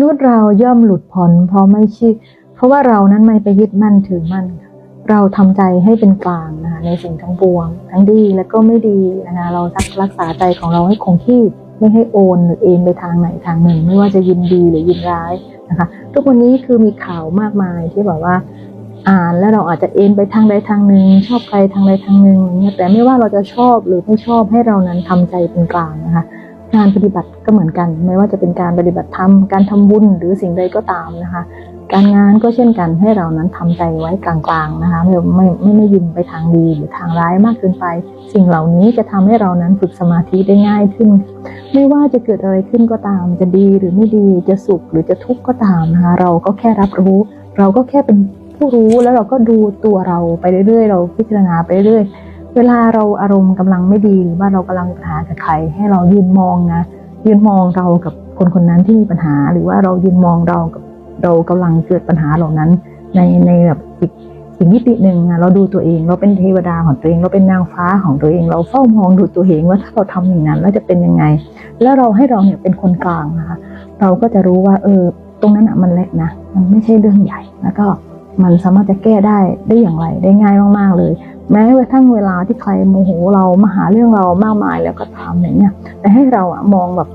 นุษย์เราย่อมหลุดพ้นเพราะไม่ชื่อ เพราะว่าเรานั้นไม่ไปยึดมั่นถือมั่นค่ะเราทำใจให้เป็นกลางนะคะในสิ่งทั้งปวง ทั้งดีและก็ไม่ดีนะคะเรารักษาใจของเราให้คงที่ไม่ให้โอนหรือเอ็นไปทางไหนทางหนึ่ง ไม่ว่าจะยินดีหรือยินร้ายนะคะ ทุกวันนี้คือมีข่าวมากมายที่แบบว่าอ่านแล้วเราอาจจะเอ็นไปทางใดทางหนึ่งชอบใครทางใดทางหนึ่งอย่างเงี้ยแต่ไม่ว่าเราจะชอบหรือไม่ชอบให้เรานั้นทำใจเป็นกลางนะคะ การปฏิบัติก็เหมือนกัน ไม่ว่าจะเป็นการปฏิบัติธรรมการทำบุญหรือสิ่งใดก็ตามนะคะ การงานก็เช่นกันให้เรานั้นทำใจไว้กลางๆนะคะไม่ไม่ไม่ไม่ยินไปทางดีหรือทางร้ายมากเกินไป สิ่งเหล่านี้จะทำให้เรานั้นฝึกสมาธิได้ง่ายขึ้น ไม่ว่าจะเกิดอะไรขึ้นก็ตาม จะดีหรือไม่ดีจะสุขหรือจะทุกข์ก็ตามนะคะเราก็แค่รับรู้ เราก็แค่เป็นผู้รู้แล้วเราก็ดูตัวเราไปเรื่อยๆ เราพิจารณาไปเรื่อยๆ เวลาเราอารมณ์กำลังไม่ดีหรือว่าเรากำลังมีปัญหากับใครให้เรายืนมองนะยืนมองเรากับคนคนนั้นที่มีปัญหา หรือว่าเรายืนมองเรากับเรากำลังเกิดปัญหาเหล่านั้น ในในแบบอีกอีกมิติหนึ่งอะเราดูตัวเองเราเป็นเทวดาของตัวเอง เราเป็นนางฟ้าของตัวเอง เราเฝ้ามองดูตัวเองว่าถ้าเราทำอย่างนั้นแล้วจะเป็นยังไง แล้วเราให้เราเนี่ยเป็นคนกลางนะคะเราก็จะรู้ว่าเออตรงนั้นอะมันเล็กนะมันไม่ใช่เรื่องใหญ่แล้วก็มันสามารถจะแก้ได้ได้อย่างไรได้ง่ายมากๆเลย แม้กระทั่งเวลาที่ใครโมโหเรามาหาเรื่องเรามากมายแล้วก็ตามอย่างเงี้ยแต่ให้เราอะมองแบบ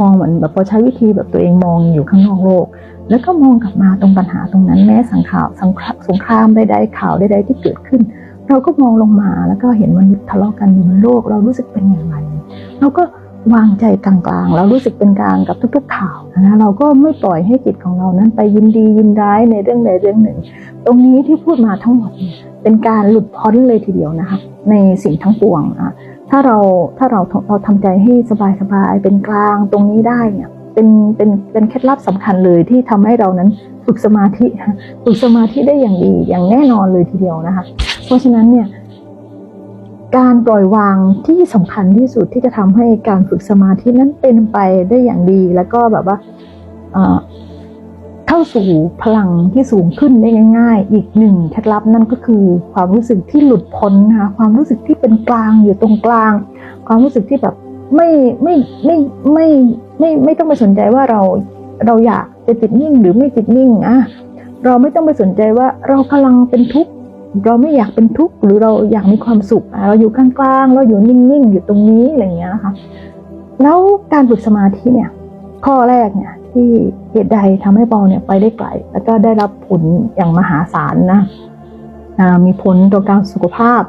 มองเหมือนแบบพอใช้วิธีแบบตัวเองมองอยู่ข้างนอกโลก แล้วก็มองกลับมาตรงปัญหาตรงนั้นแม้สังข่าวสังครสงครามใดๆข่าวใดๆที่เกิดขึ้น เราก็มองลงมาแล้วก็เห็นมนุษย์ทะเลาะกันอยู่บนโลก เรารู้สึกเป็นอย่างไรเราก็ วางใจกลางๆเรารู้สึกเป็นกลางกับทุก ๆ ข่าวนะเราก็ไม่ปล่อยให้จิตของเรานั้นไปยินดียินร้ายในเรื่องใดเรื่องหนึ่ง ตรงนี้ที่พูดมาทั้งหมดเนี่ยเป็นการหลุดพ้นเลยทีเดียวนะคะในสิ่งทั้งปวงอะถ้าเราถ้าเราเราทำใจให้สบายๆเป็นกลางตรงนี้ได้เนี่ยเป็นเป็นเป็นเคล็ดลับสำคัญเลยที่ทำให้เรานั้นฝึกสมาธิฝึกสมาธิได้อย่างดีอย่างแน่นอนเลยทีเดียวนะคะ เพราะฉะนั้นเนี่ย การปล่อยวางที่สำคัญที่สุดที่จะทำให้การฝึกสมาธินั้นเป็นไปได้อย่างดี แล้วก็แบบว่าเอ่อเข้าสู่พลังที่สูงขึ้นได้ง่าย ๆ อีกหนึ่งเคล็ดลับนั่นก็คือ ความรู้สึกที่หลุดพ้นนะคะความรู้สึกที่เป็นกลางอยู่ตรงกลาง ความรู้สึกที่แบบไม่ไม่ไม่ไม่ไม่ไม่ต้องไปสนใจว่าเราเราอยากจะติดนิ่งหรือไม่ติดนิ่งอะเราไม่ต้องไปสนใจว่าเรากำลังเป็นทุกข์ เราไม่อยากเป็นทุกข์หรือเราอยากมีความสุขเราอยู่กลางๆเราอยู่นิ่งๆอยู่ตรงนี้อะไรอย่างเงี้ยนะคะ แล้วการฝึกสมาธิเนี่ย ข้อแรกเนี่ยที่เหตุใดทำให้ปอเนี่ยไปได้ไกล แล้วก็ได้รับผลอย่างมหาศาลนะมีผลต่อการสุขภาพ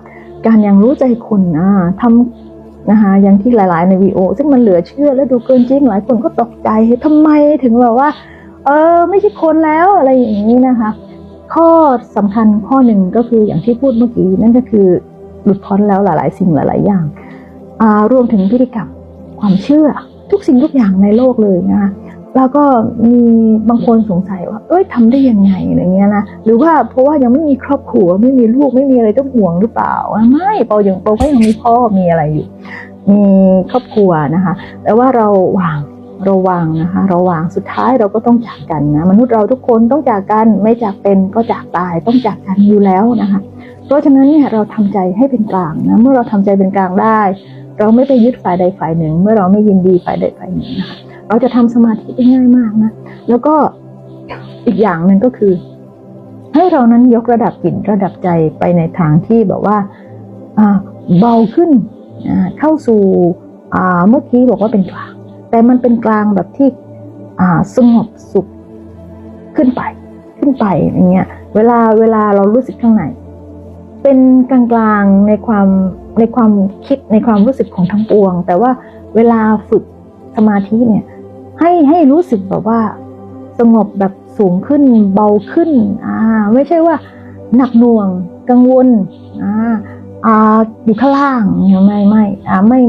การยังรู้ใจคนอ่าทำนะคะอย่างที่หลาย ๆ ในวีโอ ซึ่งมันเหลือเชื่อและดูเกินจริงหลายคนก็ตกใจเฮ้ยทำไมถึงแบบว่า เออไม่ใช่คนแล้วอะไรอย่างนี้นะคะ ข้อสำคัญข้อหนึ่งก็คืออย่างที่พูดเมื่อกี้นั่นก็คือหลุดพ้นแล้วหลาย ๆ สิ่งหลาย ๆ อย่างรวมถึงพฤติกรรมความเชื่อทุกสิ่งทุกอย่างในโลกเลยนะคะแล้วก็มีบางคนสงสัยว่า เอ้ยทำได้ยังไงอะไรเงี้ยนะหรือว่าเพราะว่ายังไม่มีครอบครัวไม่มีลูกไม่มีอะไรต้องห่วงหรือเปล่าไม่เปาอย่างเปาก็ยังมีพ่อมีอะไรอยู่มีครอบครัวนะคะแต่ว่าเราวาง ราวางนะคะราวางสุดท้ายเราก็ต้องจากกันนะมนุษย์เราทุกคนต้องจากกันไม่จากเป็นก็จากตายต้องจากกันอยู่แล้วนะคะ เพราะฉะนั้นเนี่ยเราทำใจให้เป็นกลางนะเมื่อเราทำใจเป็นกลางได้ เราไม่ไปยึดฝ่ายใดฝ่ายหนึ่ง เมื่อเราไม่ยินดีฝ่ายใดฝ่ายหนึ่งนะคะเราจะทำสมาธิได้ง่ายมากนะแล้วก็อีกอย่างหนึ่งก็คือ ให้เรานั้นยกระดับจิตระดับใจไปในทางที่แบบว่าเบาขึ้นเข้าสู่เมื่อกี้บอกว่าเป็นกลาง แต่มันเป็นกลางแบบที่สงบสุขขึ้นไปขึ้นไปอย่างเงี้ยเวลาเวลาเรารู้สึกข้างในเป็นกลางกลางๆในความในความคิดในความรู้สึกของทั้งปวง แต่ว่าเวลาฝึกสมาธิเนี่ยให้ให้รู้สึกแบบว่าสงบแบบสูงขึ้นเบาขึ้นอ่าไม่ใช่ว่าหนักหน่วงกังวลอ่าอ่าอยู่ข้างล่างไม่ไม่อ่าไม่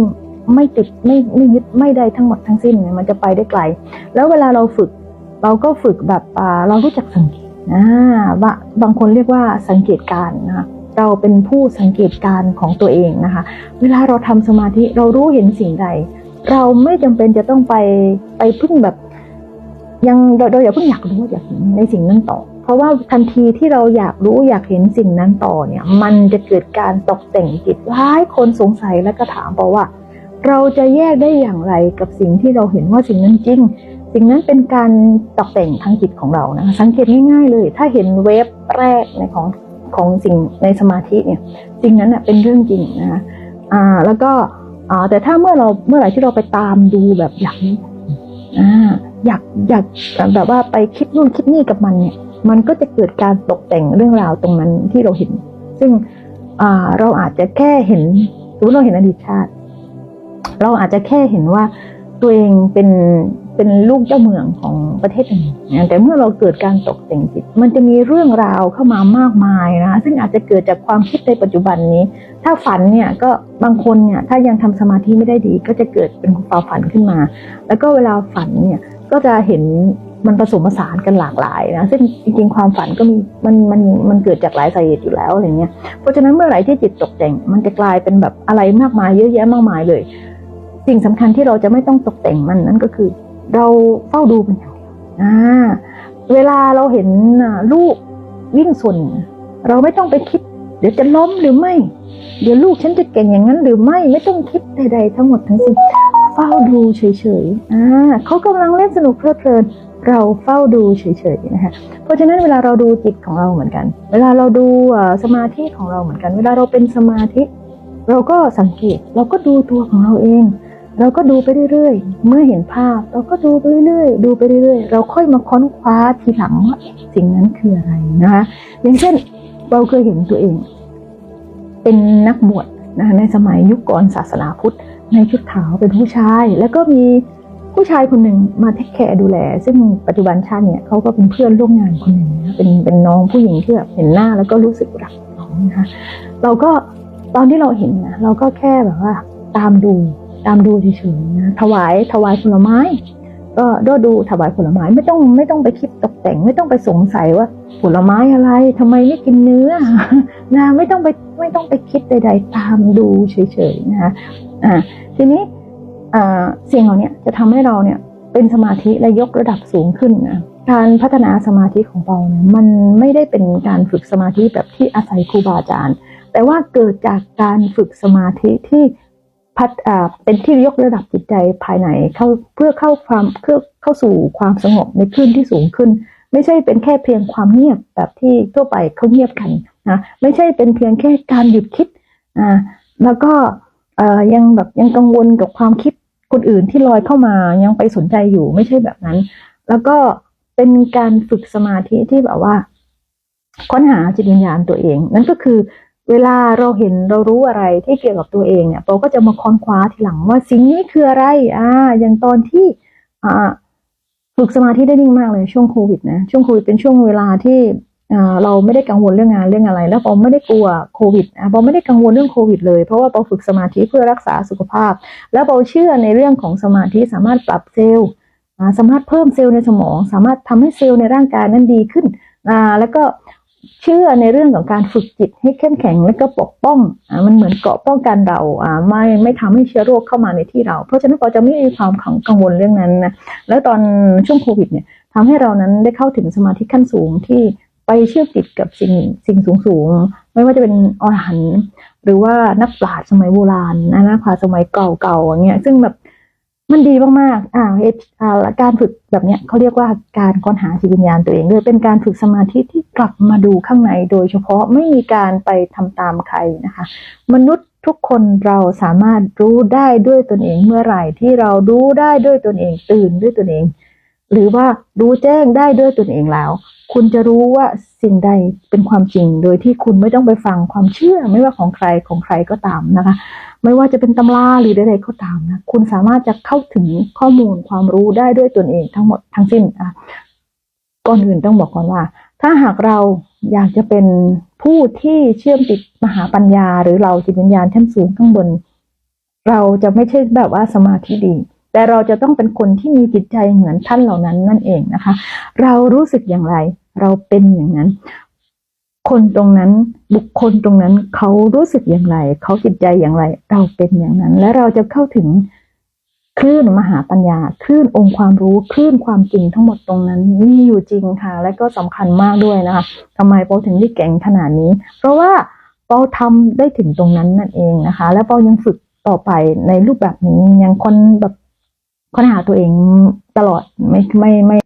ไม่ติดไม่ไม่ยึดไม่ได้ทั้งหมดทั้งสิ้นเนี่ยมันจะไปได้ไกล แล้วเวลาเราฝึก เราก็ฝึกแบบเรารู้จักสังเกตอ่าว่าบางคนเรียกว่าสังเกตการนะคะเราเป็นผู้สังเกตการของตัวเองนะคะ เวลาเราทำสมาธิเรารู้เห็นสิ่งใด เราไม่จำเป็นจะต้องไปไปพึ่งแบบ ยังเราอย่าเพิ่งอยากรู้อยากเห็นในสิ่งนั้นต่อ เพราะว่าทันทีที่เราอยากรู้อยากเห็นสิ่งนั้นต่อเนี่ย มันจะเกิดการตกแต่งจิตหลายคนสงสัยและก็ถามบอกว่า เราจะแยกได้อย่างไรกับสิ่งที่เราเห็นว่าสิ่งนั้นจริง สิ่งนั้นเป็นการตกแต่งทางจิตของเรานะคะสังเกตง่ายๆเลย ถ้าเห็นเวฟแรกในของของสิ่งในสมาธิเนี่ยสิ่งนั้นน่ะเป็นเรื่องจริงนะคะอ่าแล้วก็อ่าแต่ถ้าเมื่อเราเมื่อไหร่ที่เราไปตามดูแบบอยากอ่าอยากอยากแบบว่าไปคิดนู่นคิดนี่กับมันเนี่ย มันก็จะเกิดการตกแต่งเรื่องราวตรงนั้นที่เราเห็น ซึ่งอ่าเราอาจจะแค่เห็นสมมติเราเห็นอดีตชาติ เราอาจจะแค่เห็นว่าตัวเองเป็นเป็นลูกเจ้าเมืองของประเทศหนึ่งนแต่เมื่อเราเกิดการตกแต่งจิต มันจะมีเรื่องราวเข้ามามากมายนะซึ่งอาจจะเกิดจากความคิดในปัจจุบันนี้ ถ้าฝันเนี่ยก็บางคนเนี่ยถ้ายังทำสมาธิไม่ได้ดี ก็จะเกิดเป็นความฝันขึ้นมา แล้วก็เวลาฝันเนี่ยก็จะเห็นมันผสมผสานกันหลากหลายนะซึ่งจริงๆความฝันก็มีมันมันมันเกิดจากหลายสาเหตุอยู่แล้วอะไรเงี้ยเพราะฉะนั้นเมื่อไหร่ที่จิตตกแต่งมันจะกลายเป็นแบบอะไรมากมายเยอะแยะมากมายเลย สิ่งสำคัญที่เราจะไม่ต้องตกแต่งมันนั่นก็คือ เราเฝ้าดูมันอย่างอ่าเวลาเราเห็นลูกวิ่งส่วนเราไม่ต้องไปคิด เดี๋ยวจะล้มหรือไม่ เดี๋ยวลูกฉันจะเก่งอย่างนั้นหรือไม่ไม่ต้องคิดใดๆทั้งหมดทั้งสิ้นเฝ้าดูเฉยๆอ่าเขากำลังเล่นสนุกเพลิดเพลินเราเฝ้าดูเฉยๆนะคะเพราะฉะนั้นเวลาเราดูจิตของเราเหมือนกัน เวลาเราดูสมาธิของเราเหมือนกัน เวลาเราเป็นสมาธิ เราก็สังเกตเราก็ดูตัวของเราเอง เราก็ดูไปเรื่อยๆ เมื่อเห็นภาพ เราก็ดูไปเรื่อยๆ ดูไปเรื่อยๆ เราค่อยมาค้นคว้าทีหลังว่าสิ่งนั้นคืออะไรนะคะอย่างเช่นเราเคยเห็นตัวเอง เป็นนักบวชนะคะในสมัยยุคก่อนศาสนาพุทธ ในชุดขาวเป็นผู้ชาย แล้วก็มีผู้ชายคนหนึ่งมาเทคแคร์ดูแล ซึ่งปัจจุบันชาติเนี่ยเขาก็เป็นเพื่อนร่วมงานคนหนึ่งนะเป็นเป็นน้องผู้หญิงที่แบบเห็นหน้าแล้วก็รู้สึกรักน้องนะคะเราก็ตอนที่เราเห็นนะเราก็แค่แบบว่าตามดู ตามดูเฉยๆนะถวายถวายผลไม้ ก็ดดูถวายผลไม้ไม่ต้องไม่ต้องไปคิดตกแต่ง ไม่ต้องไปสงสัยว่าผลไม้อะไรทำไมไม่กินเนื้อนะไม่ต้องไปไม่ต้องไปคิดใด ๆ ตามดูเฉยๆนะคะอ่าทีนี้อ่าสิ่งเหล่านี้จะทำให้เราเนี่ยเป็นสมาธิและยกระดับสูงขึ้นนะการพัฒนาสมาธิของเราเนี่ยมันไม่ได้เป็นการฝึกสมาธิแบบที่อาศัยครูบาอาจารย์ แต่ว่าเกิดจากการฝึกสมาธิที่ พัฒอ่าเป็นที่ยกระดับจิตใจภายในเข้าเพื่อเข้าความเพื่อเข้าสู่ความสงบในคลื่นที่สูงขึ้น ไม่ใช่เป็นแค่เพียงความเงียบแบบที่ทั่วไปเขาเงียบกันนะไม่ใช่เป็นเพียงแค่การหยุดคิดอ่าแล้วก็ยังแบบยังกังวลกับความคิดคนอื่นที่ลอยเข้ามายังไปสนใจอยู่ไม่ใช่แบบนั้น แล้วก็เป็นการฝึกสมาธิที่แบบว่า ค้นหาจิตวิญญาณตัวเอง นั่นก็คือ เวลาเราเห็นเรารู้อะไรที่เกี่ยวกับตัวเองเนี่ยเราก็จะมาค้นคว้าทีหลังว่าสิ่งนี้คืออะไร อ่า อย่างตอนที่อ่าฝึกสมาธิได้นิ่งมากเลยช่วงโควิดนะช่วงโควิดเป็นช่วงเวลาที่อ่าเราไม่ได้กังวลเรื่องงานเรื่องอะไร แล้วปอไม่ได้กลัวโควิดอะปอไม่ได้กังวลเรื่องโควิดเลยเพราะว่าปอฝึกสมาธิเพื่อรักษาสุขภาพ แล้วปอเชื่อในเรื่องของสมาธิสามารถปรับเซลล์อ่าสามารถเพิ่มเซลล์ในสมอง สามารถทำให้เซลล์ในร่างกายนั้นดีขึ้นอ่าแล้วก็ เชื่อในเรื่องของการฝึกจิตให้เข้มแข็งและก็ปกป้องอ่ามันเหมือนเกาะป้องกันเราอ่าไม่ไม่ทำให้เชื้อโรคเข้ามาในที่เรา เพราะฉะนั้นปอจะไม่มีความกังวลเรื่องนั้นนะแล้วตอนช่วงโควิดเนี่ยทำให้เรานั้นได้เข้าถึงสมาธิขั้นสูงที่ไปเชื่อมติดกับสิ่งสิ่งสูงสูงไม่ว่าจะเป็นอรหันต์หรือว่านักปราชญ์สมัยโบราณนะนักปราชญ์สมัยเก่าๆอย่างเงี้ยซึ่งแบบ มันดีมากๆอ่าเอ่าการฝึกแบบเนี้ยเขาเรียกว่าการค้นหาจิตวิญญาณตัวเองด้วยเป็นการฝึกสมาธิที่กลับมาดูข้างในโดยเฉพาะไม่มีการไปทำตามใครนะคะ มนุษย์ทุกคนเราสามารถรู้ได้ด้วยตนเองเมื่อไหร่ที่เรารู้ได้ด้วยตนเองตื่นด้วยตนเอง หรือว่ารู้แจ้งได้ด้วยตนเองแล้ว คุณจะรู้ว่า สิ่งใดเป็นความจริง โดยที่คุณไม่ต้องไปฟังความเชื่อ ไม่ว่าของใครของใครก็ตามนะคะ ไม่ว่าจะเป็นตำราหรือใดๆก็ตามนะคุณสามารถจะเข้าถึงข้อมูลความรู้ได้ด้วยตนเองทั้งหมดทั้งสิ้นอะก่อนอื่นต้องบอกก่อนว่า ถ้าหากเราอยากจะเป็นผู้ที่เชื่อมติดมหาปัญญา หรือเราจิตวิญญาณชั้นสูงข้างบน เราจะไม่ใช่แบบว่าสมาธิดีแต่เราจะต้องเป็นคนที่มีจิตใจเหมือนท่านเหล่านั้นนั่นเองนะคะ เรารู้สึกอย่างไร เราเป็นอย่างนั้น คนตรงนั้นบุคคลตรงนั้นเขารู้สึกอย่างไร เขาจิตใจอย่างไร เราเป็นอย่างนั้น และเราจะเข้าถึงคลื่นมหาปัญญาคลื่นองค์ความรู้คลื่นความจริงทั้งหมดตรงนั้นมีอยู่จริงค่ะ และก็สำคัญมากด้วยนะคะทำไมเปาถึงได้เก่งขนาดนี้ เพราะว่าเปาทำได้ถึงตรงนั้นนั่นเองนะคะ และเปายังฝึกต่อไปในรูปแบบนี้ยังคนแบบค้นหาตัวเองตลอดไม่ไม่ไม่